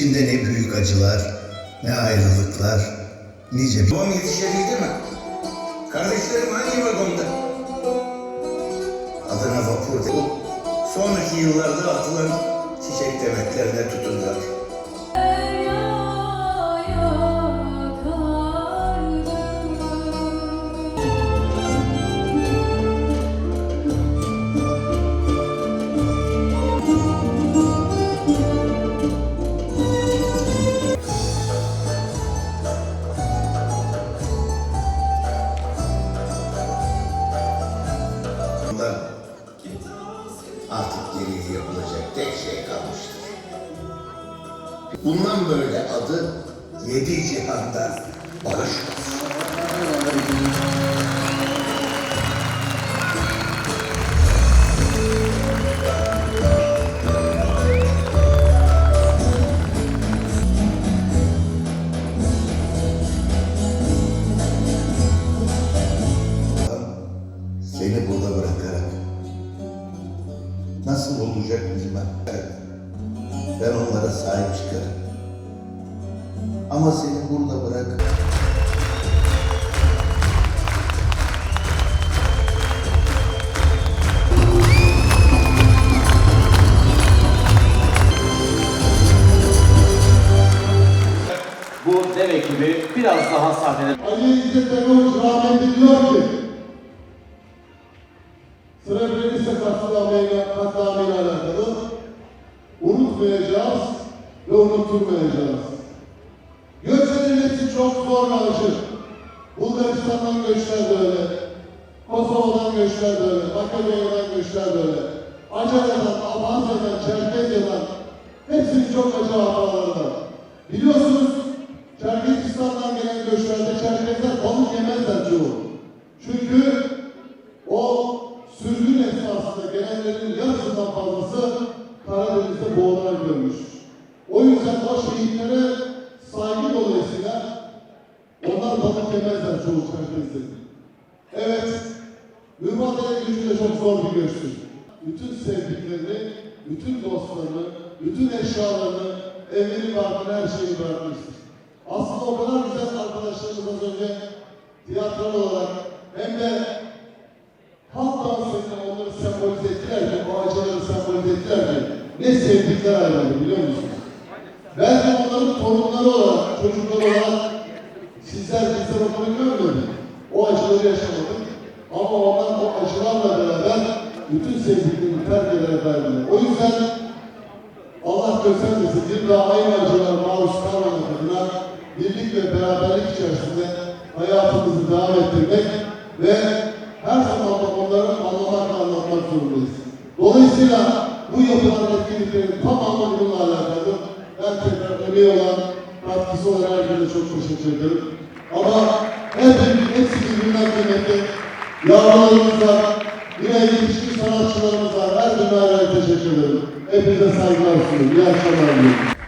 Nice ne büyük acılar, ne ayrılıklar, nice... Babam yetişebildi mi? Kardeşlerim hangi vagonda? Adına vapur de- Sonraki yıllarda atılan çiçek demetlerine tutundular. Artık geriye yapılacak tek şey kalmıştır. Bundan böyle adı yedi cihanda barış. Nasıl olacak bilmem. Ben onlara sahip çıkarım. Ama seni burada bırak. Bu dev ekibi biraz daha sahnede Ali İzzet Eroğlu rahmetli diyor ki Srebrenica katliamıyla, katliamıyla alakalı unutmayacağız ve unutturmayacağız. Göç edilmesi çok zor ve acı. Bulgaristan'dan göçler de öyle. Kosova'dan göçler de öyle. Makedonya'dan göçler de öyle. Acara'dan, Abhazya'dan, Çerkezya'dan hepsinin çok acı hatıraları var. Biliyorsunuz Çerkezistan'dan gelen göçlerde Çerkezler balık yemezler çoğu. Çünkü Evet, mübadele gücü de çok zor bir göçtür. Bütün sevdiklerini, bütün dostlarını, bütün eşyalarını, evini barkını, her şeyi bırakmıştır. Aslında o kadar güzel arkadaşlarımız az önce tiyatral olarak hem de halk dansıyla onları sembolize ettiler ki, o acıları sembolize ettiler ki, ne sevdikler ayrıldı biliyor musunuz? Belki onların torunları olarak, çocukları olarak sizler bizler onları görmedik. O acıları yaşamadık. Ama onlar o acılarla beraber bütün sevdiklerini terk ederek ayrıldı. O yüzden Allah göstermesin bir daha aynı acılara maruz kalmamak adına birlik ve beraberlik içerisinde hayatımızı devam ettirmek ve her zaman da onları anlamak anlatmak zorundayız. Dolayısıyla bu yapılan etkinliklerin tamamı bununla alakalı. Ben tekrar emeği olan katkısı olan herkese çok teşekkür ederim. Ama hepimiz, hepsi birbirinden kıymetli. Yavrularımız var, yine yetişkin sanatçılarımız var. Her ayrı teşekkür ederim. Hepinize saygılar sunuyorum. İyi akşamlar diliyorum.